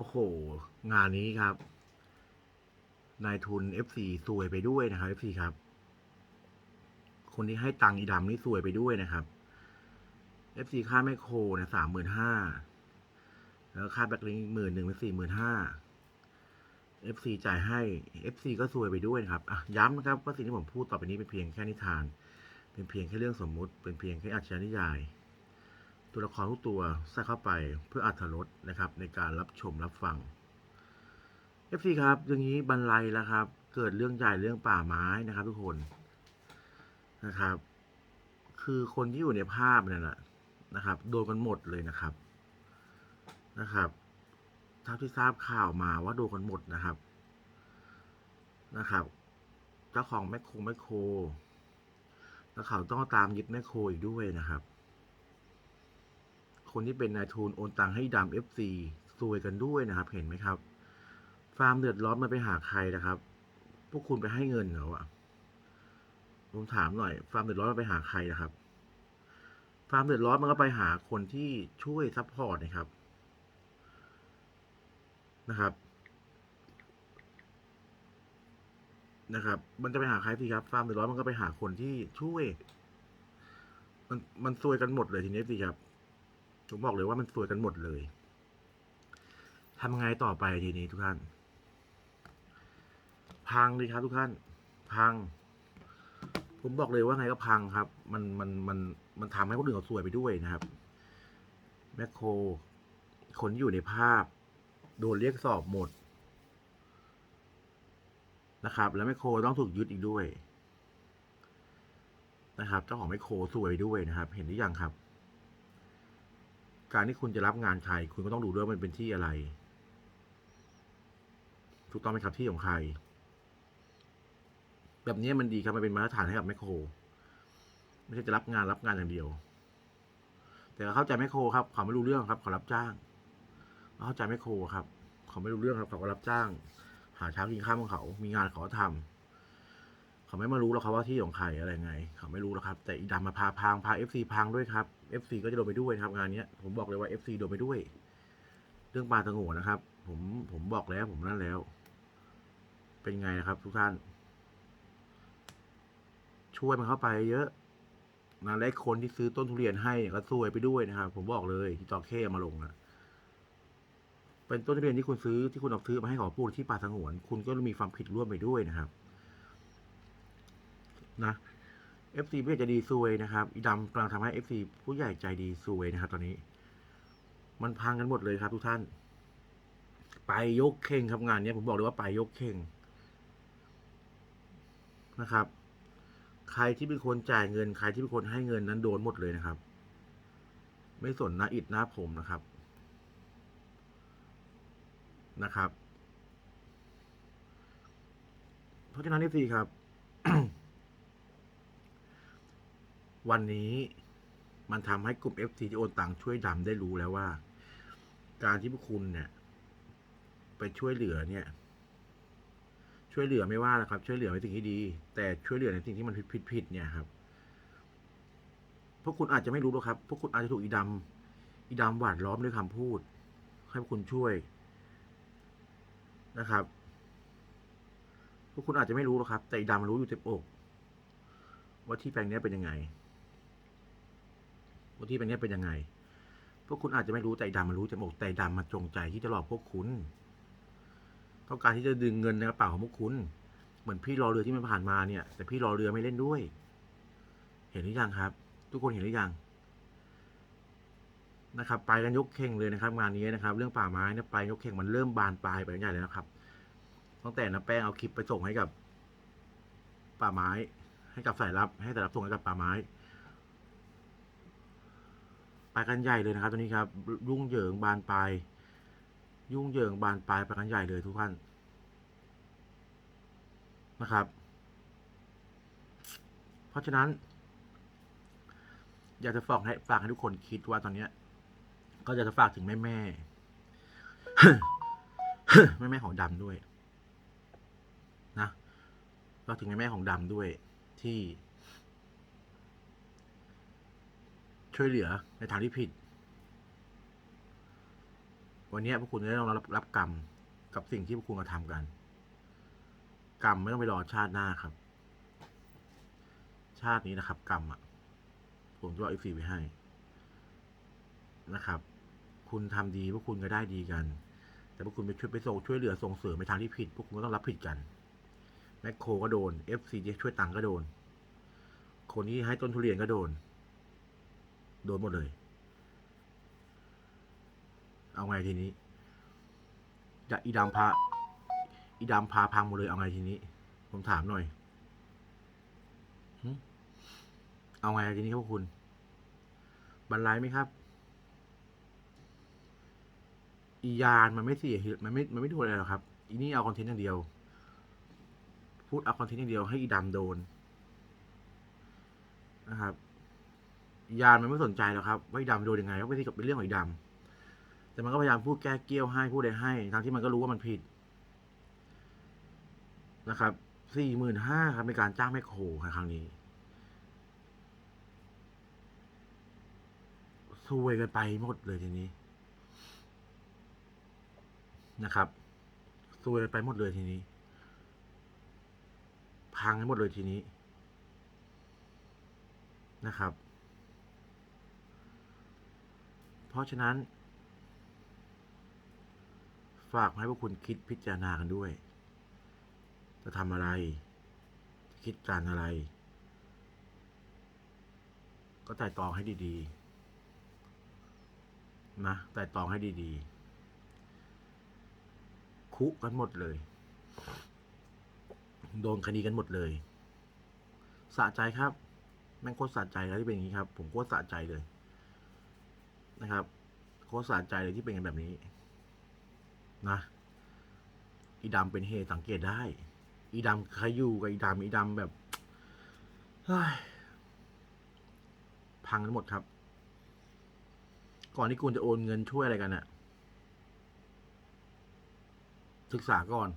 โอ้โห งานนี้ครับ นายทุน FC ซวยไปด้วยนะครับ FC ครับ คนที่ให้ตังค์อีดำนี่ซวยไปด้วยนะครับ FC ค่าแมคโครเนี่ยสามหมื่นห้าแล้วค่าแบ็คลิงหมื่นหนึ่งเป็นสี่หมื่นห้า FC จ่ายให้ FC ก็ซวยไปด้วยนะครับอะย้ำนะครับว่าสิ่งที่ผมพูดต่อไปนี้เป็นเพียงแค่นิทาน เป็นเพียงแค่เรื่องสมมุติ เป็นเพียงแค่อาชญานิยาย ตัวละครทุกตัวใส่เข้าไปเพื่ออัธรสนะครับ ในการรับชมรับฟัง FC ครับอย่างนี้บรรลัยแล้วครับ เกิดเรื่องใหญ่เรื่องป่าไม้นะครับ ทุกคนนะครับ คือคนที่อยู่ในภาพเนี่ยนะนะครับ โดนกันหมดเลยนะครับนะครับเท่าที่ทราบข่าวมาว่าโดนกันหมดนะครับนะครับ เจ้าของแมคโครแมคโครแล้วเขาต้องตามยึดแมคโครอีกด้วยนะครับ คนที่เป็นนายทุนโอนตังค์ให้ดำเอฟซีซวยกันด้วยนะครับ เห็นไหมครับ ฟาร์มเดือดร้อนมันไปหาใครนะครับ พวกคุณไปให้เงินเหรอวะผมถามหน่อย ฟาร์มเดือดร้อนมันไปหาใครนะครับ ฟาร์มเดือดร้อนมันก็ไปหาคนที่ช่วยซัพพอร์ตนะครับ นะครับนะครับ มันจะไปหาใครสิครับ ฟาร์มเดือดร้อนมันก็ไปหาคนที่ช่วย มันมันซวยกันหมดเลยทีนี้สิครับ ผมบอกเลยว่ามันซวยกันหมดเลยทำไงต่อไปทีนี้ทุกท่าน พังเลยครับทุกท่าน พัง ผมบอกเลยว่าไงก็พังครับ มันมันมันมันทำให้คนอื่นเขาซวยไปด้วยนะครับ แมคโครคนที่อยู่ในภาพ โดนเรียกสอบหมดนะครับ แล้วแมคโครต้องถูกยึดอีกด้วย นะครับ เจ้าของแมคโครซวยด้วยนะครับ เห็นหรือยังครับ การที่คุณจะรับงานใคร คุณก็ต้องดูด้วยมันเป็นที่อะไร ถูกต้องไหมครับที่ของใคร แบบนี้มันดีครับมันเป็นมาตรฐานให้กับแมคโครไม่ใช่จะรับงานรับงานอย่างเดียว แต่เข้าใจแมคโครครับเขาไม่รู้เรื่องครับเขารับจ้าง เข้าใจแมคโครครับ เขาไม่รู้เรื่องครับเขาก็รับจ้าง หาเช้ากินข้าวของเขา มีงานเขาก็ทำเขาไม่มารู้หรอกครับว่าที่ของใครอะไรไง เขาไม่รู้หรอกครับ แต่อีดำมาพาพังพาเอฟซีพังด้วยครับ เอฟซีก็จะโดนไปด้วยนะครับงานนี้ผมบอกเลยว่าเอฟซีโดนไปด้วย เรื่องปลาตะโงนะครับ ผมผมบอกแล้วผมนั่นแล้ว เป็นไงนะครับ ทุกท่าน ช่วยมันเข้าไปเยอะนะและคนที่ซื้อต้นทุเรียนให้เนี่ยก็ซวยไปด้วยนะครับ ผมบอกเลยที่จอเข้มาลงนะเป็นต้นทุเรียนที่คุณซื้อที่คุณเอาซื้อมาให้ขอปลูกที่ป่าสงวน คุณก็มีความผิดร่วมไปด้วยนะครับ นะ เอฟซีผู้ใหญ่ใจดีซวยนะครับอีดำกำลังทำให้เอฟซีผู้ใหญ่ใจดีซวยนะครับ ตอนนี้ มันพังกันหมดเลยครับ ทุกท่าน ไปยกเข่งครับงานนี้ผมบอกเลยว่าไปยกเข่งนะครับ ใครที่เป็นคนจ่ายเงิน ใครที่เป็นคนให้เงินนั้นโดนหมดเลยนะครับ ไม่สนหน้าอิดหน้าผมนะครับนะครับ เพราะฉะนั้นนี่สิครับ วันนี้มันทำให้กลุ่ม FT ที่โอนตังช่วยดำได้รู้แล้วว่า การที่พวกคุณเนี่ย ไปช่วยเหลือเนี่ย ช่วยเหลือไม่ว่านะครับ ช่วยเหลือในสิ่งที่ดี แต่ช่วยเหลือในสิ่งที่มันผิดผิดผดเนี่ยครับพวกคุณอาจจะไม่รู้หรอกครับ พวกคุณอาจจะถูกอีดำอีดำหวาดล้อมด้วยคำพูด ให้พวกคุณช่วยนะครับ พวกคุณอาจจะไม่รู้หรอกครับ แต่อีดำมันรู้อยู่เต็มอก ว่าที่แปลงนี้เป็นยังไง ว่าที่แปลงเนี้เป็นยังไง พวกคุณอาจจะไม่รู้แต่ดำมันรู้เต็มอกแต่ดำมันจงใจที่จะหลอกพวกคุณต้องการที่จะดึงเงินในกระเป๋าของพวกคุณ เหมือนพี่รอเรือที่มันผ่านมาเนี่ย แต่พี่รอเรือไม่เล่นด้วย เห็นหรือยังครับ ทุกคนเห็นหรือยังนะครับไปกันยกเข่งเลยนะครับ งานนี้นะครับ เรื่องป่าไม้เนี่ยไปยกเข่งมันเริ่มบานปลายไปใหญ่เลยนะครับตั้งแต่นะแป้งเอาคลิปไปส่งให้กับ ป่าไม้ ให้กับสายลับ ให้สายลับส่งให้กับป่าไม้ ไปกันใหญ่เลยนะครับตอนนี้ครับ ยุ่งเหยิงบานปลายยุ่งเหยิงบานปลายไปกันใหญ่เลยทุกท่านนะครับ เพราะฉะนั้น อยากจะฝากให้ฝากให้ทุกคนคิดว่าตอนเนี้ย ก็อยากจะฝากถึงแม่แม่แม่แม่ของดำด้วย นะก็ถึงแม่แม่ของดำด้วยที่ ช่วยเหลือในทางที่ผิด วันนี้พวกคุณจะได้ต้องรับรับกรรมกับสิ่งที่พวกคุณกระทำกัน กรรมไม่ต้องไปรอชาติหน้าครับ ชาตินี้นะครับ กรรมอะ ผมจะเอาไอฟีไปให้นะครับ คุณทำดีพวกคุณก็ได้ดีกัน แต่พวกคุณไปช่วยไปส่งช่วยเหลือส่งเสริมไปทางที่ผิด พวกคุณก็ต้องรับผิดกันแมคโครก็โดน FC ช่วยตังค์ก็โดน คนที่ให้ต้นทุเรียนก็โดน โดนหมดเลย เอาไงทีนี้จะอีดำพาอีดำพาพังหมดเลยเอาไงทีนี้ ผมถามหน่อยเอาไงทีนี้พวกคุณบรรลัยไหมครับ อียานมันไม่เสียมันไม่มันไม่โดนอะไรหรอกครับ อีนี่เอาคอนเทนต์อย่างเดียว พูดเอาคอนเทนต์อย่างเดียวให้อีดำโดนนะครับ ยานมันไม่สนใจหรอกครับว่าดำโดนยังไงก็ไม่ใช่กับเป็นเรื่องของอีดำแต่มันก็พยายามพูดแก้เกี้ยวให้พูดอะไรให้ทั้งที่มันก็รู้ว่ามันผิดนะครับสี่หมื่นห้าครับในการจ้างแมคโครครั้งนี้ซวยกันไปหมดเลยทีนี้นะครับซวยไปหมดเลยทีนี้ พังกันหมดเลยทีนี้นะครับ เพราะฉะนั้น ฝากให้พวกคุณคิดพิจารณากันด้วย จะทำอะไร จะคิดการอะไร ก็ไต่ตองให้ดีๆ นะไต่ตองให้ดีๆ คุกันหมดเลย โดนคดีกันหมดเลยสะใจครับ แม่งโคตรสะใจแล้วที่เป็นอย่างนี้ครับ ผมโคตรสะใจเลย นะครับโคตรสะใจเลยที่เป็นกันแบบนี้ นะ อีดำเป็นเหตุสังเกตได้ อีดำใครอยู่กับอีดำอีดำแบบพังทั้งหมดครับ ก่อนที่คุณจะโอนเงินช่วยอะไรกันน่ะศึกษาก่อน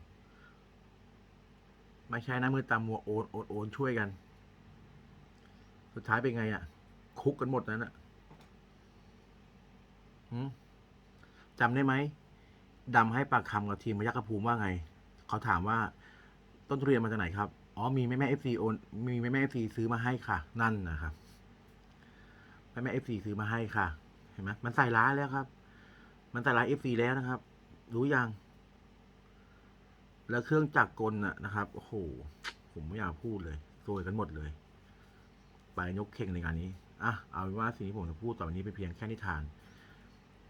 ไม่ใช่นะมือตามมัวโอนโอนโอนช่วยกัน สุดท้ายเป็นไงอะ่ะคุกกันหมดนั้นอะ่ะ จำได้ไหมดำให้ปากคำกับทีมยัคฆภูมิว่าไง เขาถามว่าต้นทุเรียนมาจากไหนครับ อ๋อ มีแม่แม่เอฟซีโอน มีแม่แม่เอฟซีซื้อมาให้ค่ะ นั่นนะครับ แม่แม่เอฟซีซื้อมาให้ค่ะ เห็นไหมมันใส่ร้ายแล้วครับ มันใส่ร้ายเอฟซีแล้วนะครับ รู้ยัง แล้วเครื่องจักรกลน่ะนะครับ โอ้โห ผมไม่อยากพูดเลยซวยกันหมดเลย ไปยกเข่งในงานนี้ อะ เอาเป็นว่าสิ่งที่ผมจะพูดต่อไปนี้เป็นเพียงแค่นิทาน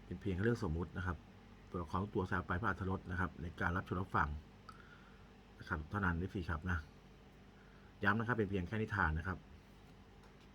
เป็นเพียงเรื่องสมมุตินะครับ ตัวละครตัวแสบไปพระอัธรสนะครับ ในการรับชมรับฟังนะครับเท่านั้นได้ฟรีครับนะย้ำนะครับเป็นเพียงแค่นิทานนะครับ